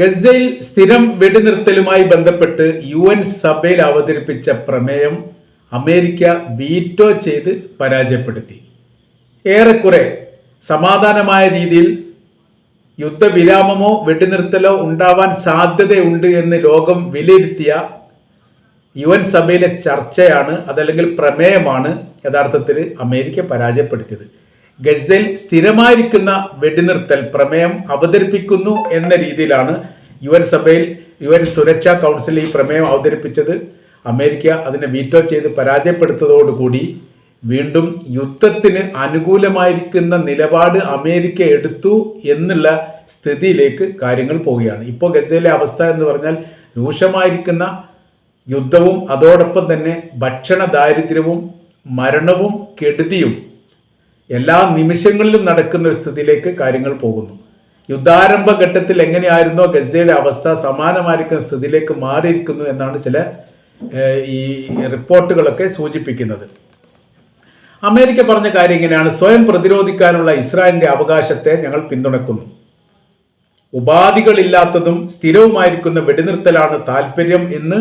ഗസയിൽ സ്ഥിരം വെടിനിർത്തലുമായി ബന്ധപ്പെട്ട് യു എൻ സഭയിൽ അവതരിപ്പിച്ച പ്രമേയം അമേരിക്ക വീറ്റോ ചെയ്ത് പരാജയപ്പെടുത്തി. ഏറെക്കുറെ സമാധാനമായ രീതിയിൽ യുദ്ധവിരാമമോ വെടിനിർത്തലോ ഉണ്ടാവാൻ സാധ്യതയുണ്ട് എന്ന് ലോകം വിലയിരുത്തിയ യു എൻ സഭയിലെ ചർച്ചയാണ് അതല്ലെങ്കിൽ പ്രമേയമാണ് യഥാർത്ഥത്തിൽ അമേരിക്ക പരാജയപ്പെടുത്തിയത്. ഗസയിൽ സ്ഥിരമായിരിക്കുന്ന വെടിനിർത്തൽ പ്രമേയം അവതരിപ്പിക്കുന്നു എന്ന രീതിയിലാണ് യു എൻ സഭയിൽ യു എൻ സുരക്ഷാ കൗൺസിൽ ഈ പ്രമേയം അവതരിപ്പിച്ചത്. അമേരിക്ക അതിനെ വീറ്റോ ചെയ്ത് പരാജയപ്പെടുത്തതോടുകൂടി വീണ്ടും യുദ്ധത്തിന് അനുകൂലമായിരിക്കുന്ന നിലപാട് അമേരിക്ക എടുത്തു എന്നുള്ള സ്ഥിതിയിലേക്ക് കാര്യങ്ങൾ പോവുകയാണ്. ഇപ്പോൾ ഗസയിലെ അവസ്ഥ എന്ന് പറഞ്ഞാൽ രൂക്ഷമായിരിക്കുന്ന യുദ്ധവും അതോടൊപ്പം തന്നെ ഭക്ഷണ ദാരിദ്ര്യവും മരണവും കെടുതിയും എല്ലാ നിമിഷങ്ങളിലും നടക്കുന്ന ഒരു സ്ഥിതിയിലേക്ക് കാര്യങ്ങൾ പോകുന്നു. യുദ്ധാരംഭ ഘട്ടത്തിൽ എങ്ങനെയായിരുന്നോ ഗസയുടെ അവസ്ഥ സമാനമായിരിക്കുന്ന സ്ഥിതിയിലേക്ക് മാറിയിരിക്കുന്നു എന്നാണ് ചില ഈ റിപ്പോർട്ടുകളൊക്കെ സൂചിപ്പിക്കുന്നത്. അമേരിക്ക പറഞ്ഞ കാര്യം ഇങ്ങനെയാണ്. സ്വയം പ്രതിരോധിക്കാനുള്ള ഇസ്രായേലിന്റെ അവകാശത്തെ ഞങ്ങൾ പിന്തുണക്കുന്നു. ഉപാധികളില്ലാത്തതും സ്ഥിരവുമായിരിക്കുന്ന വെടിനിർത്തലാണ് താല്പര്യം എന്ന്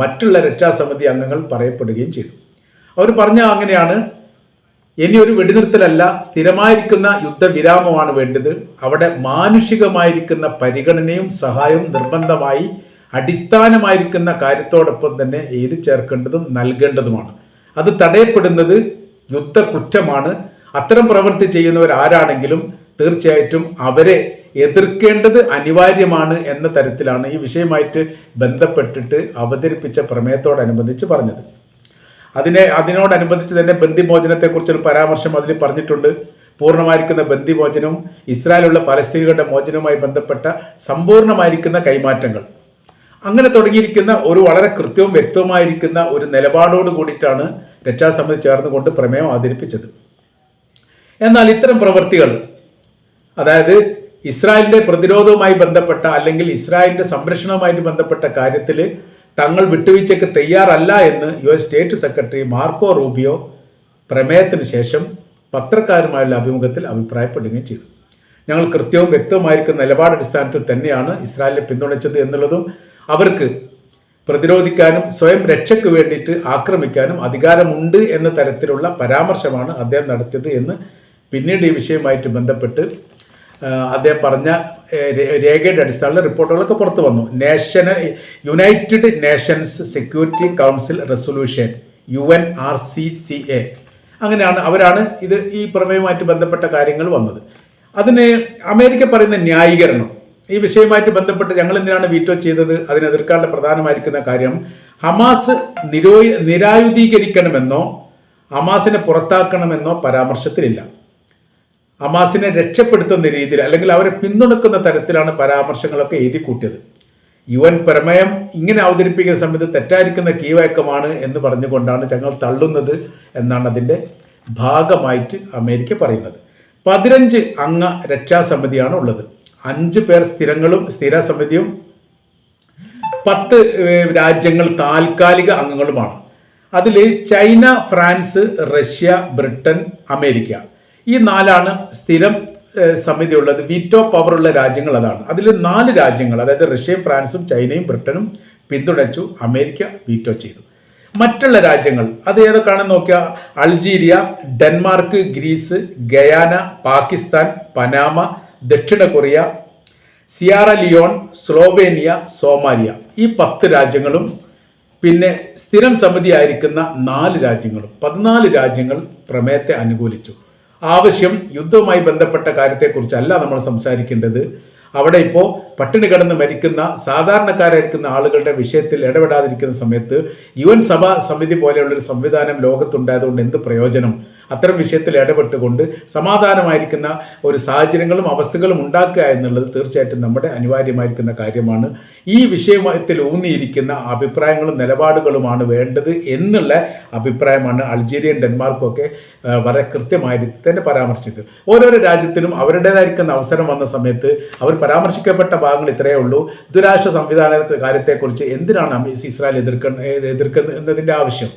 മറ്റുള്ള രക്ഷാസമിതി അംഗങ്ങൾ പറയപ്പെടുകയും ചെയ്തു. അവർ പറഞ്ഞ അങ്ങനെയാണ് ഇനി ഒരു വെടിനിർത്തലല്ല സ്ഥിരമായിരിക്കുന്ന യുദ്ധവിരാമമാണ് വേണ്ടത്. അവിടെ മാനുഷികമായിരിക്കുന്ന പരിഗണനയും സഹായവും നിർബന്ധമായി അടിസ്ഥാനമായിരിക്കുന്ന കാര്യത്തോടൊപ്പം തന്നെ എഴുതി ചേർക്കേണ്ടതും നൽകേണ്ടതുമാണ്. അത് തടയപ്പെടുന്നത് യുദ്ധ കുറ്റമാണ് അത്തരം പ്രവൃത്തി ചെയ്യുന്നവർ ആരാണെങ്കിലും തീർച്ചയായിട്ടും അവരെ എതിർക്കേണ്ടത് അനിവാര്യമാണ് എന്ന തരത്തിലാണ് ഈ വിഷയമായിട്ട് ബന്ധപ്പെട്ടിട്ട് അവതരിപ്പിച്ച പ്രമേയത്തോടനുബന്ധിച്ച് പറഞ്ഞത്. അതിനെ അതിനോടനുബന്ധിച്ച് തന്നെ ബന്ദിമോചനത്തെക്കുറിച്ചൊരു പരാമർശം അതിൽ പറഞ്ഞിട്ടുണ്ട്. പൂർണമായിരിക്കുന്ന ബന്ദിമോചനവും ഇസ്രായേലുള്ള പലസ്തീനികളുടെ മോചനവുമായി ബന്ധപ്പെട്ട സമ്പൂർണമായിരിക്കുന്ന കൈമാറ്റങ്ങൾ. അങ്ങനെ തുടങ്ങിയിരിക്കുന്ന ഒരു വളരെ കൃത്യവും വ്യക്തവുമായിരിക്കുന്ന ഒരു നിലപാടോട് കൂടിയിട്ടാണ് രക്ഷാസമിതി ചേർന്നുകൊണ്ട് പ്രമേയം അവതരിപ്പിച്ചത്. എന്നാൽ ഇത്തരം പ്രവൃത്തികൾ അതായത് ഇസ്രായേലിന്റെ പ്രതിരോധവുമായി ബന്ധപ്പെട്ട അല്ലെങ്കിൽ ഇസ്രായേലിന്റെ സംരക്ഷണവുമായിട്ട് ബന്ധപ്പെട്ട കാര്യത്തിൽ തങ്ങൾ വിട്ടുവീഴ്ചയ്ക്ക് തയ്യാറല്ല എന്ന് U S state secretary Marco Rubio പ്രമേയത്തിന് ശേഷം പത്രക്കാരുമായുള്ള അഭിമുഖത്തിൽ അഭിപ്രായപ്പെടുകയും ചെയ്തു. ഞങ്ങൾ കൃത്യവും വ്യക്തവുമായിരിക്കുന്ന നിലപാടടിസ്ഥാനത്തിൽ തന്നെയാണ് ഇസ്രായേലിനെ പിന്തുണച്ചത് എന്നുള്ളതും അവർക്ക് പ്രതിരോധിക്കാനും സ്വയം രക്ഷയ്ക്ക് വേണ്ടിയിട്ട് ആക്രമിക്കാനും അധികാരമുണ്ട് എന്ന തരത്തിലുള്ള പരാമർശമാണ് അദ്ദേഹം നടത്തിയത് എന്ന് പിന്നീട് ഈ വിഷയവുമായിട്ട് ബന്ധപ്പെട്ട് അദ്ദേഹം പറഞ്ഞ രേഖയുടെ അടിസ്ഥാനത്തിൽ റിപ്പോർട്ടുകളൊക്കെ പുറത്തു വന്നു. National United Nations Security Council resolution U N R C C A അങ്ങനെയാണ് അവരാണ് ഇത് ഈ പ്രമേയവുമായിട്ട് ബന്ധപ്പെട്ട കാര്യങ്ങൾ വന്നത്. അതിന് അമേരിക്ക പറയുന്ന ന്യായീകരണം. ഈ വിഷയവുമായിട്ട് ബന്ധപ്പെട്ട് ഞങ്ങൾ എന്തിനാണ് വീറ്റോ ചെയ്തത്? അതിനെ എതിർക്കാനുള്ള പ്രധാനമായിരിക്കുന്ന കാര്യം ഹമാസ് നിരോ നിരായുധീകരിക്കണമെന്നോ ഹമാസിനെ പുറത്താക്കണമെന്നോ പരാമർശത്തിലില്ല. ഹമാസിനെ രക്ഷപ്പെടുത്തുന്ന രീതിയിൽ അല്ലെങ്കിൽ അവരെ പിന്തുണക്കുന്ന തരത്തിലാണ് പരാമർശങ്ങളൊക്കെ എഴുതി കൂട്ടിയത് യു എൻ പ്രമേയം ഇങ്ങനെ അവതരിപ്പിക്കുന്ന സമയത്ത് തെറ്റായിരിക്കുന്ന കീവയക്കമാണ് എന്ന് പറഞ്ഞുകൊണ്ടാണ് ഞങ്ങൾ തള്ളുന്നത് എന്നാണ് അതിന്റെ ഭാഗമായിട്ട് അമേരിക്ക പറയുന്നത്. പതിനഞ്ച് അംഗ രക്ഷാസമിതിയാണ് ഉള്ളത്. അഞ്ച് പേർ സ്ഥിരങ്ങളും സ്ഥിര സമിതിയും പത്ത് രാജ്യങ്ങൾ താൽക്കാലിക അംഗങ്ങളുമാണ്. അതിൽ China France Russia Britain America. ഈ നാലാണ് സ്ഥിരം സമിതിയുള്ളത്. വീറ്റോ പവറുള്ള രാജ്യങ്ങൾ അതാണ്. അതിൽ നാല് രാജ്യങ്ങൾ അതായത് റഷ്യയും ഫ്രാൻസും ചൈനയും ബ്രിട്ടനും പിന്തുണച്ചു അമേരിക്ക വീറ്റോ ചെയ്തു. മറ്റുള്ള രാജ്യങ്ങൾ അത് ഏതൊക്കെയാണെന്ന് നോക്കിയാൽ Algeria Denmark Greece Guyana Pakistan Panama ദക്ഷിണ Korea Sierra Leone Slovenia Somalia. ഈ പത്ത് രാജ്യങ്ങളും പിന്നെ സ്ഥിരം സമിതിയായിരിക്കുന്ന നാല് രാജ്യങ്ങളും. പതിനാല് രാജ്യങ്ങൾ പ്രമേയത്തെ അനുകൂലിച്ചു. ആവശ്യം യുദ്ധവുമായി ബന്ധപ്പെട്ട കാര്യത്തെക്കുറിച്ചല്ല നമ്മൾ സംസാരിക്കേണ്ടത്. അവിടെ ഇപ്പോൾ പട്ടിണി കിടന്ന് മരിക്കുന്ന സാധാരണക്കാരായിരിക്കുന്ന ആളുകളുടെ വിഷയത്തിൽ ഇടപെടാതിരിക്കുന്ന സമയത്ത് യു എൻ സഭാ സമിതി പോലെയുള്ളൊരു സംവിധാനം ലോകത്തുണ്ടായതുകൊണ്ട് എന്ത് പ്രയോജനം? അത്തരം വിഷയത്തിൽ ഇടപെട്ടുകൊണ്ട് സമാധാനമായിരിക്കുന്ന ഒരു സാഹചര്യങ്ങളും അവസ്ഥകളും ഉണ്ടാക്കുക എന്നുള്ളത് തീർച്ചയായിട്ടും നമ്മുടെ അനിവാര്യമായിരിക്കുന്ന കാര്യമാണ്. ഈ വിഷയത്തിൽ ഊന്നിയിരിക്കുന്ന അഭിപ്രായങ്ങളും നിലപാടുകളുമാണ് വേണ്ടത് എന്നുള്ള അഭിപ്രായമാണ് അൾജീരിയൻ ഡെൻമാർക്കും ഒക്കെ വളരെ കൃത്യമായി തന്നെ പരാമർശിച്ചത്. ഓരോരോ രാജ്യത്തിനും അവരുടേതായിരിക്കുന്ന അവസരം വന്ന സമയത്ത് അവർ പരാമർശിക്കപ്പെട്ട ഭാഗങ്ങൾ ഇത്രയേ ഉള്ളൂ. ദുരാഷ്ട്ര സംവിധാന കാര്യത്തെക്കുറിച്ച് എന്തിനാണ് അമീസ് ഇസ്രായേൽ എതിർക്കുന്ന എതിർക്കുന്നതിന്റെ ആവശ്യം?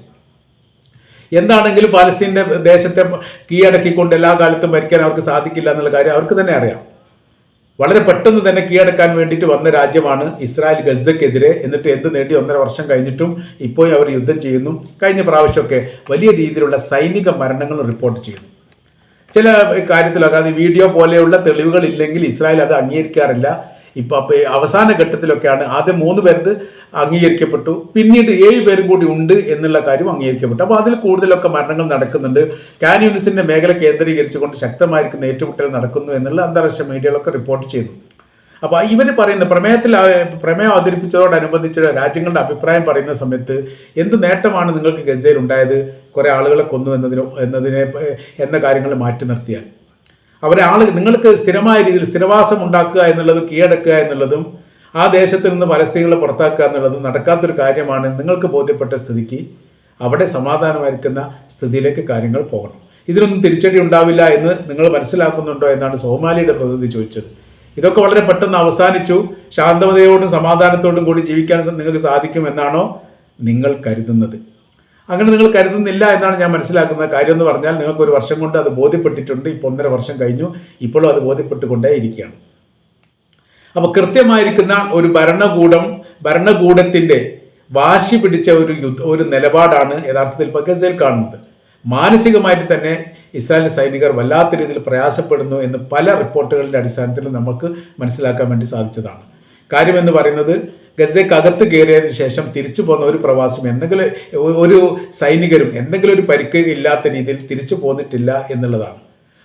എന്താണെങ്കിലും പാലസ്തീന്റെ ദേശത്തെ കീഴടക്കിക്കൊണ്ട് എല്ലാ കാലത്തും ഭരിക്കാൻ അവർക്ക് സാധിക്കില്ല എന്നുള്ള കാര്യം അവർക്ക് തന്നെ അറിയാം. വളരെ പെട്ടെന്ന് തന്നെ കീഴടക്കാൻ വേണ്ടിയിട്ട് വന്ന രാജ്യമാണ് ഇസ്രായേൽ ഗസക്കെതിരെ എന്നിട്ട് എന്ത് നേടി? ഒന്നര വർഷം കഴിഞ്ഞിട്ടും ഇപ്പോഴും അവർ യുദ്ധം ചെയ്യുന്നു. കഴിഞ്ഞ പ്രാവശ്യമൊക്കെ വലിയ രീതിയിലുള്ള സൈനിക മരണങ്ങൾ റിപ്പോർട്ട് ചെയ്യുന്നു. ചില കാര്യത്തിലൊക്കെ അത് വീഡിയോ പോലെയുള്ള തെളിവുകൾ ഇല്ലെങ്കിൽ ഇസ്രായേൽ അത് അംഗീകരിക്കാറില്ല. ഇപ്പൊ അവസാന ഘട്ടത്തിലൊക്കെയാണ് ആദ്യം മൂന്ന് പേരത് അംഗീകരിക്കപ്പെട്ടു. പിന്നീട് ഏഴ് പേരും കൂടി ഉണ്ട് എന്നുള്ള കാര്യം അംഗീകരിക്കപ്പെട്ടു. അപ്പോൾ അതിൽ കൂടുതലൊക്കെ മരണങ്ങൾ നടക്കുന്നുണ്ട്. കാൻ മേഖല കേന്ദ്രീകരിച്ചുകൊണ്ട് ശക്തമായിരിക്കുന്ന ഏറ്റുമുട്ടൽ നടക്കുന്നു എന്നുള്ള അന്താരാഷ്ട്ര മീഡിയകളൊക്കെ റിപ്പോർട്ട് ചെയ്യുന്നു. അപ്പോൾ ഇവർ പറയുന്ന പ്രമേയത്തിൽ പ്രമേയം അവതരിപ്പിച്ചതോടനുബന്ധിച്ച് രാജ്യങ്ങളുടെ അഭിപ്രായം പറയുന്ന സമയത്ത് എന്ത് നേട്ടമാണ് നിങ്ങൾക്ക് ഗസയിൽ ഉണ്ടായത്? കുറേ ആളുകളെ കൊന്നു എന്നതിന് എന്നതിനെ എന്ന കാര്യങ്ങൾ മാറ്റി നിർത്തിയാൽ. അവരെ ആൾ നിങ്ങൾക്ക് സ്ഥിരമായ രീതിയിൽ സ്ഥിരവാസം ഉണ്ടാക്കുക എന്നുള്ളതും കീഴടക്കുക എന്നുള്ളതും ആ ദേശത്തിൽ നിന്ന് പലസ്ത്രീകളെ പുറത്താക്കുക എന്നുള്ളതും നടക്കാത്തൊരു കാര്യമാണ് നിങ്ങൾക്ക് ബോധ്യപ്പെട്ട സ്ഥിതിക്ക് അവിടെ സമാധാനമായിരിക്കുന്ന സ്ഥിതിയിലേക്ക് കാര്യങ്ങൾ പോകണം. ഇതിനൊന്നും തിരിച്ചടി ഉണ്ടാവില്ല എന്ന് നിങ്ങൾ മനസ്സിലാക്കുന്നുണ്ടോ എന്നാണ് സോമാലിയുടെ പ്രതിനിധി ചോദിച്ചത്. ഇതൊക്കെ വളരെ പെട്ടെന്ന് അവസാനിച്ചു. ശാന്തതയോടും സമാധാനത്തോടും കൂടി ജീവിക്കാൻ നിങ്ങൾക്ക് സാധിക്കും എന്നാണോ നിങ്ങൾ കരുതുന്നത്. അങ്ങനെ നിങ്ങൾ കരുതുന്നില്ല എന്നാണ് ഞാൻ മനസ്സിലാക്കുന്ന കാര്യം എന്ന് പറഞ്ഞാൽ നിങ്ങൾക്ക് ഒരു വർഷം കൊണ്ട് അത് ബോധ്യപ്പെട്ടിട്ടുണ്ട്. ഇപ്പോൾ ഒന്നര വർഷം കഴിഞ്ഞു. ഇപ്പോഴും അത് ബോധ്യപ്പെട്ടുകൊണ്ടേ ഇരിക്കുകയാണ്. അപ്പോൾ കൃത്യമായിരിക്കുന്ന ഒരു ഭരണകൂടം ഭരണകൂടത്തിന്റെ വാശി പിടിച്ച ഒരു യുദ്ധ ഒരു നിലപാടാണ് യഥാർത്ഥത്തിൽ ഇപ്പോൾ കാണുന്നത്. മാനസികമായിട്ട് തന്നെ ഇസ്രായേൽ സൈനികർ വല്ലാത്ത രീതിയിൽ പ്രയാസപ്പെടുന്നു എന്ന് പല റിപ്പോർട്ടുകളുടെ അടിസ്ഥാനത്തിൽ നമുക്ക് മനസ്സിലാക്കാൻ വേണ്ടി സാധിച്ചതാണ്. കാര്യമെന്ന് പറയുന്നത് ഗസയ്ക്കകത്ത് കയറിയതിന് ശേഷം തിരിച്ചു പോകുന്ന ഒരു പ്രവാസം എന്തെങ്കിലും ഒരു സൈനികരും എന്തെങ്കിലും ഒരു പരിക്ക് ഇല്ലാത്ത രീതിയിൽ തിരിച്ചു പോന്നിട്ടില്ല എന്നുള്ളതാണ്.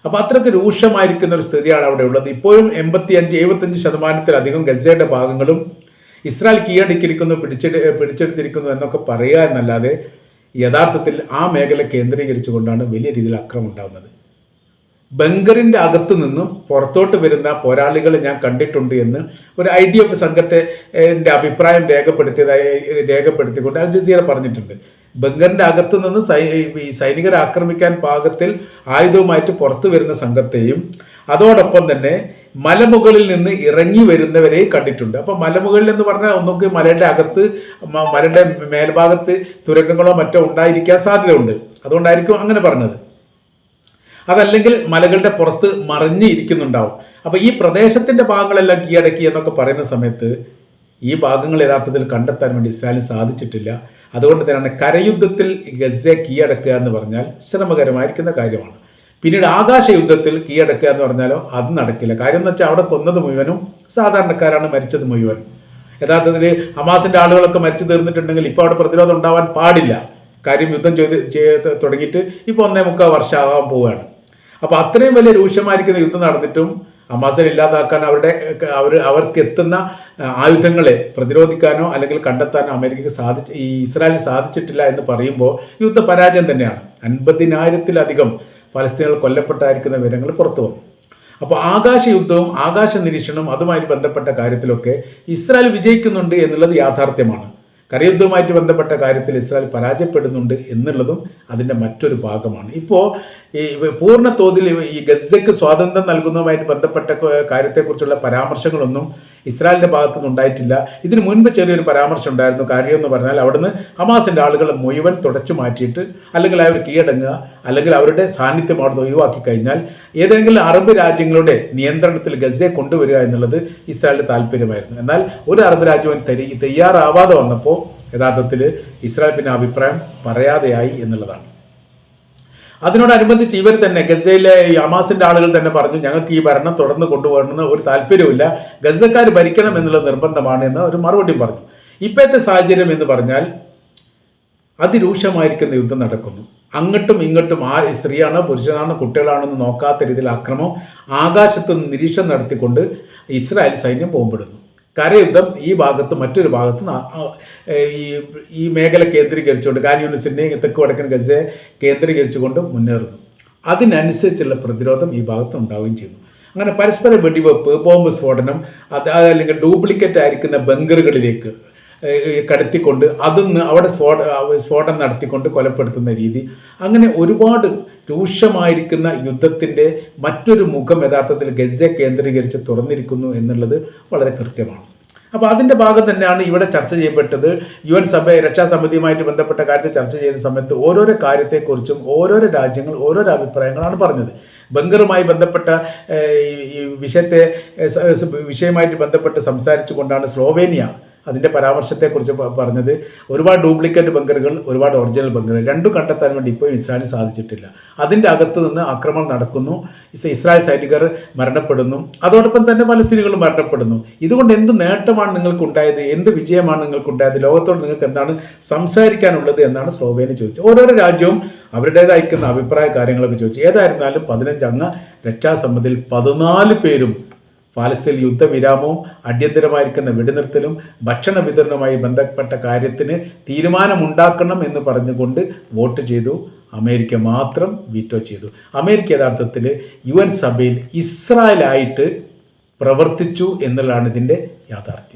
അപ്പോൾ അത്രയ്ക്ക് രൂക്ഷമായിരിക്കുന്ന ഒരു സ്ഥിതിയാണ് അവിടെ ഉള്ളത്. ഇപ്പോഴും എൺപത്തി അഞ്ച് എഴുപത്തഞ്ച് ശതമാനത്തിലധികം ഗസയുടെ ഭാഗങ്ങളും ഇസ്രായേൽ കീഴടക്കിയിരിക്കുന്നു പിടിച്ചെടു പിടിച്ചെടുത്തിരിക്കുന്നു എന്നൊക്കെ പറയുക എന്നല്ലാതെ യഥാർത്ഥത്തിൽ ആ മേഖല കേന്ദ്രീകരിച്ചുകൊണ്ടാണ് വലിയ രീതിയിൽ അക്രമം ഉണ്ടാകുന്നത് ബങ്കറിന്റെ അകത്തു നിന്നും പുറത്തോട്ട് വരുന്ന പോരാളികളെ ഞാൻ കണ്ടിട്ടുണ്ട് എന്ന് ഒരു ഐ ഡി എഫ് സംഘത്തെ അഭിപ്രായം രേഖപ്പെടുത്തിയതായി രേഖപ്പെടുത്തിക്കൊണ്ട് അൽ ജസീറ പറഞ്ഞിട്ടുണ്ട്. ബംഗറിന്റെ അകത്തു നിന്ന് സൈ ഈ സൈനികരെ ആക്രമിക്കാൻ പാകത്തിൽ ആയുധവുമായിട്ട് പുറത്തു വരുന്ന സംഘത്തെയും അതോടൊപ്പം തന്നെ മലമുകളിൽ നിന്ന് ഇറങ്ങി വരുന്നവരെ കണ്ടിട്ടുണ്ട്. അപ്പൊ മലമുകളിൽ എന്ന് പറഞ്ഞാൽ ഒന്നൊക്കെ മലയുടെ അകത്ത് മലയുടെ മേൽഭാഗത്ത് തുരങ്കങ്ങളോ മറ്റോ ഉണ്ടായിരിക്കാൻ സാധ്യതയുണ്ട്. അതുകൊണ്ടായിരിക്കും അങ്ങനെ പറഞ്ഞത്. അതല്ലെങ്കിൽ മലകളുടെ പുറത്ത് മറിഞ്ഞ് ഇരിക്കുന്നുണ്ടാവും. അപ്പൊ ഈ പ്രദേശത്തിന്റെ ഭാഗങ്ങളെല്ലാം കീഴടക്കി എന്നൊക്കെ പറയുന്ന സമയത്ത് ഈ ഭാഗങ്ങൾ യഥാർത്ഥത്തിൽ കണ്ടെത്താൻ വേണ്ടി ഇസ്രായേലിന് സാധിച്ചിട്ടില്ല. അതുകൊണ്ട് തന്നെയാണ് കരയുദ്ധത്തിൽ ഗസയെ കീഴടക്കുക എന്ന് പറഞ്ഞാൽ ശ്രമകരമായിരിക്കുന്ന കാര്യമാണ്. പിന്നീട് ആകാശ യുദ്ധത്തിൽ കീഴടക്കുക എന്ന് പറഞ്ഞാലോ അത് നടക്കില്ല. കാര്യം എന്ന് വെച്ചാൽ അവിടെ കൊന്നത് മുഴുവനും സാധാരണക്കാരാണ് മരിച്ചത് മുഴുവൻ. യഥാർത്ഥത്തിൽ ഹമാസിന്റെ ആളുകളൊക്കെ മരിച്ചു തീർന്നിട്ടുണ്ടെങ്കിൽ ഇപ്പോൾ അവിടെ പ്രതിരോധം ഉണ്ടാവാൻ പാടില്ല. കാര്യം യുദ്ധം ചെയ്ത് ചെയ്ത് തുടങ്ങിയിട്ട് ഇപ്പോൾ ഒന്നേ മുക്കാൽ വർഷമാകാൻ പോവുകയാണ്. അപ്പോൾ അത്രയും വലിയ രൂക്ഷമായിരിക്കുന്ന യുദ്ധം നടന്നിട്ടും ഹമാസിനെ ഇല്ലാതാക്കാൻ അവരുടെ അവർ അവർക്ക് എത്തുന്ന ആയുധങ്ങളെ പ്രതിരോധിക്കാനോ അല്ലെങ്കിൽ കണ്ടെത്താനോ അമേരിക്കക്ക് സാധിച്ച് ഈ ഇസ്രായേലിന് സാധിച്ചിട്ടില്ല എന്ന് പറയുമ്പോൾ യുദ്ധ പരാജയം തന്നെയാണ്. അൻപതിനായിരത്തിലധികം ഫലസ്തീനുകൾ കൊല്ലപ്പെട്ടായിരിക്കുന്ന വിവരങ്ങൾ പുറത്തു വന്നു. അപ്പോൾ ആകാശ യുദ്ധവും ആകാശ നിരീക്ഷണവും അതുമായി ബന്ധപ്പെട്ട കാര്യത്തിലൊക്കെ ഇസ്രായേൽ വിജയിക്കുന്നുണ്ട് എന്നുള്ളത് യാഥാർത്ഥ്യമാണ്. കരയുദ്ധവുമായിട്ട് ബന്ധപ്പെട്ട കാര്യത്തിൽ ഇസ്രായേൽ പരാജയപ്പെടുന്നുണ്ട് എന്നുള്ളതും അതിന്റെ മറ്റൊരു ഭാഗമാണ്. ഇപ്പോൾ ഈ പൂർണ തോതിൽ ഈ ഗസയ്ക്ക് സ്വാതന്ത്ര്യം നൽകുന്നതുമായിട്ട് ബന്ധപ്പെട്ട കാര്യത്തെക്കുറിച്ചുള്ള പരാമർശങ്ങളൊന്നും ഇസ്രായേലിന്റെ ഭാഗത്തുനിന്ന് ഉണ്ടായിട്ടില്ല. ഇതിനു മുൻപ് ചെറിയൊരു പരാമർശം ഉണ്ടായിരുന്നു. കാര്യം എന്ന് പറഞ്ഞാൽ അവിടുന്ന് ഹമാസിന്റെ ആളുകളെ മുഴുവൻ തുടച്ചു മാറ്റിയിട്ട് അല്ലെങ്കിൽ അവർ കീഴടങ്ങുക അല്ലെങ്കിൽ അവരുടെ സാന്നിധ്യം അവിടെ ഒഴിവാക്കി കഴിഞ്ഞാൽ ഏതെങ്കിലും അറബ് രാജ്യങ്ങളുടെ നിയന്ത്രണത്തിൽ ഗസയെ കൊണ്ടുവരിക എന്നുള്ളത് ഇസ്രായേലിന്റെ താല്പര്യമായിരുന്നു. എന്നാൽ ഒരു അറബ് രാജ്യവും തരി തയ്യാറാവാതെ വന്നപ്പോൾ യഥാർത്ഥത്തിൽ ഇസ്രായേൽ പിന്നെ അഭിപ്രായം പറയാതെയായി എന്നുള്ളതാണ്. അതിനോടനുബന്ധിച്ച് ഇവർ തന്നെ ഗസയിലെ ഈ അമാസിന്റെ ആളുകൾ തന്നെ പറഞ്ഞു ഞങ്ങൾക്ക് ഈ ഭരണം തുടർന്ന് കൊണ്ടുപോകണമെന്ന് ഒരു താല്പര്യമില്ല ഗസക്കാർ ഭരിക്കണം എന്നുള്ള നിർബന്ധമാണ് എന്ന് ഒരു മറുപടിയും പറഞ്ഞു. ഇപ്പോഴത്തെ സാഹചര്യം എന്ന് പറഞ്ഞാൽ അതിരൂക്ഷമായിരിക്കുന്ന യുദ്ധം നടക്കുന്നു. അങ്ങോട്ടും ഇങ്ങോട്ടും ആ സ്ത്രീയാണോ പുരുഷനാണോ കുട്ടികളാണോ എന്ന് നോക്കാത്ത രീതിയിൽ അക്രമം ആകാശത്ത് നിരീക്ഷണം നടത്തിക്കൊണ്ട് ഇസ്രായേൽ സൈന്യം ബോംബിടുന്നു. കരയുദ്ധം ഈ ഭാഗത്ത് മറ്റൊരു ഭാഗത്ത് ഈ ഈ മേഖല കേന്ദ്രീകരിച്ചുകൊണ്ട് കാൻ യൂണിസിന്റെയും തെക്ക് വടക്കൻ ഗസയെ കേന്ദ്രീകരിച്ചുകൊണ്ട് മുന്നേറുന്നു. അതിനനുസരിച്ചുള്ള പ്രതിരോധം ഈ ഭാഗത്ത് ഉണ്ടാവുകയും ചെയ്യുന്നു. അങ്ങനെ പരസ്പര വെടിവെപ്പ് ബോംബ് സ്ഫോടനം അത് അല്ലെങ്കിൽ ഡ്യൂപ്ലിക്കേറ്റ് ആയിരിക്കുന്ന ബങ്കറുകളിലേക്ക് കടത്തിക്കൊണ്ട് അതിന്ന് അവിടെ സ്ഫോട സ്ഫോടനം നടത്തിക്കൊണ്ട് കൊലപ്പെടുത്തുന്ന രീതി. അങ്ങനെ ഒരുപാട് രൂക്ഷമായിരിക്കുന്ന യുദ്ധത്തിന്റെ മറ്റൊരു മുഖം യഥാർത്ഥത്തിൽ ഗസയെ കേന്ദ്രീകരിച്ച് തുറന്നിരിക്കുന്നു എന്നുള്ളത് വളരെ കൃത്യമാണ്. അപ്പോൾ അതിന്റെ ഭാഗം തന്നെയാണ് ഇവിടെ ചർച്ച ചെയ്യപ്പെട്ടത്. യു എൻ സഭ രക്ഷാസമിതിയുമായിട്ട് ബന്ധപ്പെട്ട കാര്യത്തെ ചർച്ച ചെയ്യുന്ന സമയത്ത് ഓരോരോ കാര്യത്തെക്കുറിച്ചും ഓരോരോ രാജ്യങ്ങൾ ഓരോരോ അഭിപ്രായങ്ങളാണ് പറഞ്ഞത്. ബങ്കറുമായി ബന്ധപ്പെട്ട ഈ- വിഷയത്തെ വിഷയമായിട്ട് ബന്ധപ്പെട്ട് സംസാരിച്ചു കൊണ്ടാണ് സ്ലോവേനിയ അതിന്റെ പരാമർശത്തെക്കുറിച്ച് പറഞ്ഞത്. ഒരുപാട് ഡ്യൂപ്ലിക്കേറ്റ് ബങ്കറുകൾ ഒരുപാട് ഒറിജിനൽ ബങ്കറുകൾ രണ്ടും കണ്ടെത്താൻ വേണ്ടി ഇപ്പോൾ ഇസ്രായേലിന് സാധിച്ചിട്ടില്ല. അതിന്റെ അകത്ത് നിന്ന് ആക്രമണം നടക്കുന്നു. ഇസ്രായേൽ സൈനികർ മരണപ്പെടുന്നു. അതോടൊപ്പം തന്നെ പലസ്തീനുകൾ മരണപ്പെടുന്നു. ഇതുകൊണ്ട് എന്ത് നേട്ടമാണ് നിങ്ങൾക്കുണ്ടായത്? എന്ത് വിജയമാണ് നിങ്ങൾക്കുണ്ടായത്? ലോകത്തോട് നിങ്ങൾക്ക് എന്താണ് സംസാരിക്കാനുള്ളത് എന്നാണ് സ്ലോവേനിയ ചോദിച്ചത്. ഓരോരോ രാജ്യവും അവരുടേതായിരിക്കുന്ന അഭിപ്രായ കാര്യങ്ങളൊക്കെ ചോദിച്ചു. ഏതായിരുന്നാലും പതിനഞ്ചംഗ രക്ഷാസമിതിയിൽ പതിനാല് പേരും പാലസ്തീൻ യുദ്ധവിരാമവും അടിയന്തരമായിരിക്കുന്ന വെടിനിർത്തലും ഭക്ഷണ വിതരണവുമായി ബന്ധപ്പെട്ട കാര്യത്തിന് തീരുമാനമുണ്ടാക്കണം എന്ന് പറഞ്ഞുകൊണ്ട് വോട്ട് ചെയ്തു. അമേരിക്ക മാത്രം വീറ്റോ ചെയ്തു. അമേരിക്ക യഥാർത്ഥത്തിൽ യു എൻ സഭയിൽ ഇസ്രായേലായിട്ട് പ്രവർത്തിച്ചു എന്നുള്ളതാണ് ഇതിന്റെ യാഥാർത്ഥ്യം.